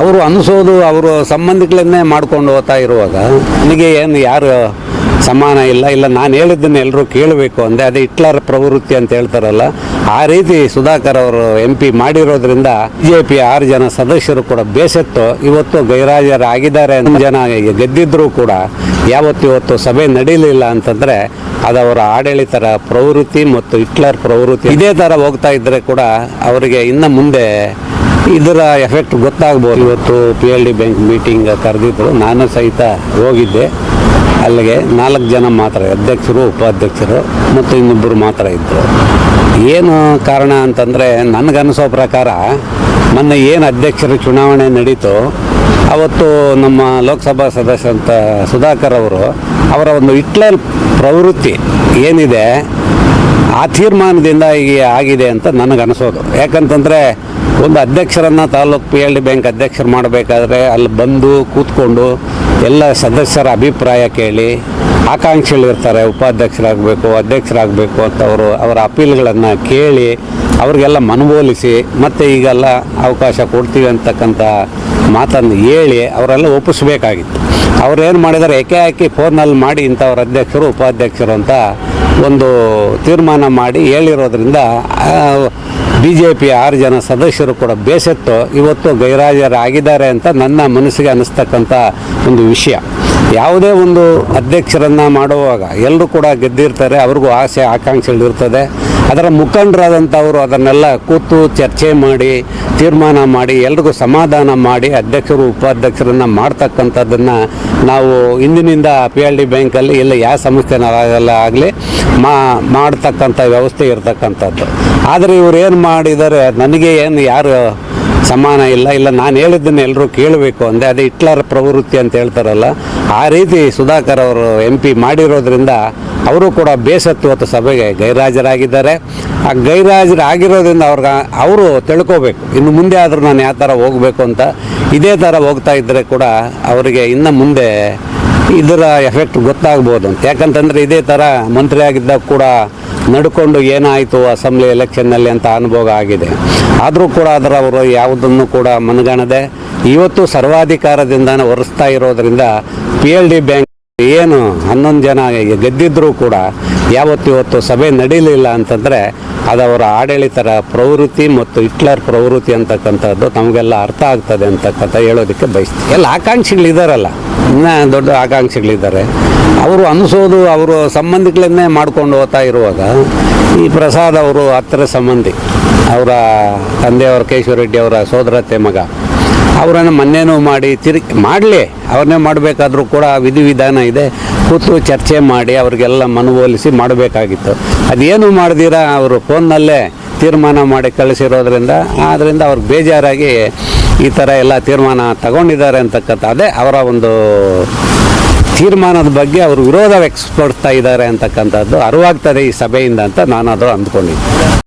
ಅವರು ಅನಿಸೋದು, ಅವರು ಸಂಬಂಧಿಗಳನ್ನೇ ಮಾಡ್ಕೊಂಡು ಹೋಗ್ತಾ ಇರುವಾಗ ನನಗೆ ಏನು ಯಾರು ಸಮಾನ ಇಲ್ಲ? ಇಲ್ಲ, ನಾನು ಹೇಳಿದ್ದನ್ನು ಎಲ್ಲರೂ ಕೇಳಬೇಕು ಅಂದರೆ ಅದೇ ಹಿಟ್ಲರ್ ಪ್ರವೃತ್ತಿ ಅಂತ ಹೇಳ್ತಾರಲ್ಲ, ಆ ರೀತಿ ಸುಧಾಕರ್ ಅವರು ಎಂ ಪಿ ಮಾಡಿರೋದ್ರಿಂದ ಬಿ ಜೆ ಪಿ ಆರು ಜನ ಸದಸ್ಯರು ಕೂಡ ಬೇಸತ್ತು. ಇವತ್ತು ಗೈರಾಜರಾಗಿದ್ದಾರೆ ಅಂತ ಜನ ಗೆದ್ದಿದ್ರೂ ಕೂಡ ಯಾವತ್ತು ಇವತ್ತು ಸಭೆ ನಡೀಲಿಲ್ಲ ಅಂತಂದರೆ ಅವರ ಆಡಳಿತರ ಪ್ರವೃತ್ತಿ ಮತ್ತು ಹಿಟ್ಲರ್ ಪ್ರವೃತ್ತಿ. ಇದೇ ಥರ ಹೋಗ್ತಾ ಇದ್ದರೆ ಕೂಡ ಅವರಿಗೆ ಇನ್ನು ಮುಂದೆ ಇದರ ಎಫೆಕ್ಟ್ ಗೊತ್ತಾಗ್ಬೋದು. ಇವತ್ತು P L D bank meeting ಕರೆದಿದ್ರು. ನಾನು ಸಹಿತ ಹೋಗಿದ್ದೆ. ಅಲ್ಲಿಗೆ ನಾಲ್ಕು ಜನ ಮಾತ್ರ, ಅಧ್ಯಕ್ಷರು, ಉಪಾಧ್ಯಕ್ಷರು ಮತ್ತು ಇನ್ನೊಬ್ಬರು ಮಾತ್ರ ಇದ್ದರು ಏನು ಕಾರಣ ಅಂತಂದರೆ ನನಗನ್ನಿಸೋ ಪ್ರಕಾರ ಮೊನ್ನೆ ಏನು ಅಧ್ಯಕ್ಷರ ಚುನಾವಣೆ ನಡೀತು, ಅವತ್ತು ನಮ್ಮ ಲೋಕಸಭಾ ಸದಸ್ಯ ಅಂತ ಸುಧಾಕರ್ ಅವರು ಅವರ ಒಂದು ಹಿಟ್ಲರ್ ಪ್ರವೃತ್ತಿ ಏನಿದೆ, ಆ ತೀರ್ಮಾನದಿಂದ ಈಗ ಆಗಿದೆ ಅಂತ ನನಗನ್ನಿಸೋದು ಯಾಕಂತಂದರೆ ಒಂದು ಅಧ್ಯಕ್ಷರನ್ನು ತಾಲೂಕು ಪಿ ಎಲ್ ಡಿ ಬ್ಯಾಂಕ್ ಅಧ್ಯಕ್ಷರು ಮಾಡಬೇಕಾದ್ರೆ ಅಲ್ಲಿ ಬಂದು ಕೂತ್ಕೊಂಡು ಎಲ್ಲ ಸದಸ್ಯರ ಅಭಿಪ್ರಾಯ ಕೇಳಿ ಆಕಾಂಕ್ಷಿಗಳಿರ್ತಾರೆ, ಉಪಾಧ್ಯಕ್ಷರಾಗಬೇಕು, ಅಧ್ಯಕ್ಷರಾಗಬೇಕು ಅಂತ ಅವರು ಅವರ ಅಪೀಲ್ಗಳನ್ನು ಕೇಳಿ ಅವ್ರಿಗೆಲ್ಲ ಮನವೊಲಿಸಿ ಮತ್ತು ಈಗೆಲ್ಲ ಅವಕಾಶ ಕೊಡ್ತೀವಿ ಅಂತಕ್ಕಂಥ ಮಾತನ್ನು ಹೇಳಿ ಅವರೆಲ್ಲ ಒಪ್ಪಿಸ್ಬೇಕಾಗಿತ್ತು. ಅವ್ರೇನು ಮಾಡಿದ್ದಾರೆ ಏಕೆ ಹಾಕಿ ಫೋನಲ್ಲಿ ಮಾಡಿ ಇಂಥವ್ರ ಅಧ್ಯಕ್ಷರು, ಉಪಾಧ್ಯಕ್ಷರು ಅಂತ ಒಂದು ತೀರ್ಮಾನ ಮಾಡಿ ಹೇಳಿರೋದ್ರಿಂದ ಬಿ ಜೆ ಪಿ ಆರು ಜನ ಸದಸ್ಯರು ಕೂಡ ಬೇಸತ್ತು, ಇವತ್ತು ಗೈರಾಜರಾಗಿದ್ದಾರೆ ಅಂತ ನನ್ನ ಮನಸ್ಸಿಗೆ ಅನ್ನಿಸ್ತಕ್ಕಂಥ ಒಂದು ವಿಷಯ. ಯಾವುದೇ ಒಂದು ಅಧ್ಯಕ್ಷರನ್ನು ಮಾಡುವಾಗ ಎಲ್ಲರೂ ಕೂಡ ಗೆದ್ದಿರ್ತಾರೆ, ಅವ್ರಿಗೂ ಆಸೆ, ಆಕಾಂಕ್ಷೆಗಳಿರ್ತದೆ. ಅದರ ಮುಖಂಡರಾದಂಥವರು ಅದನ್ನೆಲ್ಲ ಕೂತು ಚರ್ಚೆ ಮಾಡಿ, ತೀರ್ಮಾನ ಮಾಡಿ, ಎಲ್ರಿಗೂ ಸಮಾಧಾನ ಮಾಡಿ, ಅಧ್ಯಕ್ಷರು, ಉಪಾಧ್ಯಕ್ಷರನ್ನು ಮಾಡ್ತಕ್ಕಂಥದ್ದನ್ನು ನಾವು ಇಂದಿನಿಂದ ಪಿ ಎಲ್ ಡಿ ಬ್ಯಾಂಕಲ್ಲಿ ಇಲ್ಲ ಯಾವ ಸಂಸ್ಥೆನಾಗಲ್ಲ ಆಗಲಿ ಮಾ, ಮಾಡ್ತಕ್ಕಂಥ ವ್ಯವಸ್ಥೆ ಇರತಕ್ಕಂಥದ್ದು. ಆದರೆ ಇವರು ಏನು ಮಾಡಿದರೆ ನನಗೆ ಏನು ಯಾರು ಸಮಾನ ಇಲ್ಲ ಇಲ್ಲ, ನಾನು ಹೇಳಿದ್ದನ್ನು ಎಲ್ಲರೂ ಕೇಳಬೇಕು ಅಂದರೆ ಅದೇ ಹಿಟ್ಲರ್ ಪ್ರವೃತ್ತಿ ಅಂತ ಹೇಳ್ತಾರಲ್ಲ, ಆ ರೀತಿ ಸುಧಾಕರ್ ಅವರು ಎಂ ಪಿ ಮಾಡಿರೋದ್ರಿಂದ ಅವರು ಕೂಡ ಬೇಸತ್ತು ಅಥವಾ ಸಭೆಗೆ ಗೈರಾಜರಾಗಿದ್ದಾರೆ. ಆ ಗೈರಾಜರಾಗಿರೋದ್ರಿಂದ ಅವ್ರಿಗೆ, ಅವರು ತಿಳ್ಕೋಬೇಕು, ಇನ್ನು ಮುಂದೆ ಆದರೂ ನಾನು ಯಾವ ಥರ ಹೋಗಬೇಕು ಅಂತ, ಇದೇ ಥರ ಹೋಗ್ತಾ ಇದ್ದರೆ ಕೂಡ ಅವರಿಗೆ ಇನ್ನು ಮುಂದೆ ಇದರ ಎಫೆಕ್ಟ್ ಗೊತ್ತಾಗ್ಬೋದು ಅಂತ. ಯಾಕಂತಂದರೆ ಇದೇ ಥರ ಮಂತ್ರಿ ಕೂಡ ನಡ್ಕೊಂಡು ಏನಾಯಿತು ಅಸೆಂಬ್ಲಿ ಎಲೆಕ್ಷನ್ನಲ್ಲಿ ಅಂತ ಅನುಭವ ಆಗಿದೆ. ಆದರೂ ಕೂಡ ಅದರ ಅವರು ಯಾವುದನ್ನು ಕೂಡ ಮನಗಾಣದೆ ಇವತ್ತು ಸರ್ವಾಧಿಕಾರದಿಂದ ಒರೆಸ್ತಾ ಇರೋದ್ರಿಂದ ಪಿ ಎಲ್ ಡಿ ಬ್ಯಾಂಕ್ ಏನು ಹನ್ನೊಂದು ಜನ ಗೆದ್ದಿದ್ರೂ ಕೂಡ ಯಾವತ್ತು ಇವತ್ತು ಸಭೆ ನಡೀಲಿಲ್ಲ ಅಂತಂದರೆ ಅದವರ ಆಡಳಿತರ ಪ್ರವೃತ್ತಿ ಮತ್ತು ಹಿಟ್ಲರ್ ಪ್ರವೃತ್ತಿ ಅಂತಕ್ಕಂಥದ್ದು ನಮಗೆಲ್ಲ ಅರ್ಥ ಆಗ್ತದೆ ಅಂತಕ್ಕಂಥ ಹೇಳೋದಕ್ಕೆ ಬಯಸ್ತೀವಿ ಎಲ್ಲ ಆಕಾಂಕ್ಷಿಗಳಿದ್ದಾರಲ್ಲ ಇನ್ನೂ ದೊಡ್ಡ ಆಕಾಂಕ್ಷಿಗಳಿದ್ದಾರೆ. ಅವರು ಅನಿಸೋದು ಅವರು ಸಂಬಂಧಿಗಳನ್ನೇ ಮಾಡ್ಕೊಂಡು ಹೋಗ್ತಾ ಇರುವಾಗ ಈ ಪ್ರಸಾದ್ ಅವರು ಹತ್ತಿರ ಸಂಬಂಧಿ, ಅವರ ತಂದೆಯವರ ಕೇಶವ ರೆಡ್ಡಿ ಅವರ ಸೋದರತ್ತೆ ಮಗ, ಅವರನ್ನು ಮೊನ್ನೆನೂ ಮಾಡಿ ತಿರುಗಿ ಮಾಡಲಿ, ಅವ್ರನ್ನೇ ಮಾಡಬೇಕಾದ್ರೂ ಕೂಡ ವಿಧಿವಿಧಾನ ಇದೆ, ಕೂತು ಚರ್ಚೆ ಮಾಡಿ ಅವ್ರಿಗೆಲ್ಲ ಮನವೊಲಿಸಿ ಮಾಡಬೇಕಾಗಿತ್ತು. ಅದೇನು ಮಾಡ್ದಿರ? ಅವರು ಫೋನ್ನಲ್ಲೇ ತೀರ್ಮಾನ ಮಾಡಿ ಕಳಿಸಿರೋದ್ರಿಂದ ಆದ್ದರಿಂದ ಅವ್ರಿಗೆ ಬೇಜಾರಾಗಿ ಈ ಥರ ಎಲ್ಲ ತೀರ್ಮಾನ ತಗೊಂಡಿದ್ದಾರೆ ಅಂತಕ್ಕಂಥ ಅದೇ ಅವರ ಒಂದು ತೀರ್ಮಾನದ ಬಗ್ಗೆ ಅವರು ವಿರೋಧ ವ್ಯಕ್ತಪಡಿಸ್ತಾ ಇದ್ದಾರೆ ಅಂತಕ್ಕಂಥದ್ದು ಅರಿವಾಗ್ತದೆ ಈ ಸಭೆಯಿಂದ ಅಂತ ನಾನು ಅದು ಅಂದ್ಕೊಂಡಿದ್ದೆ.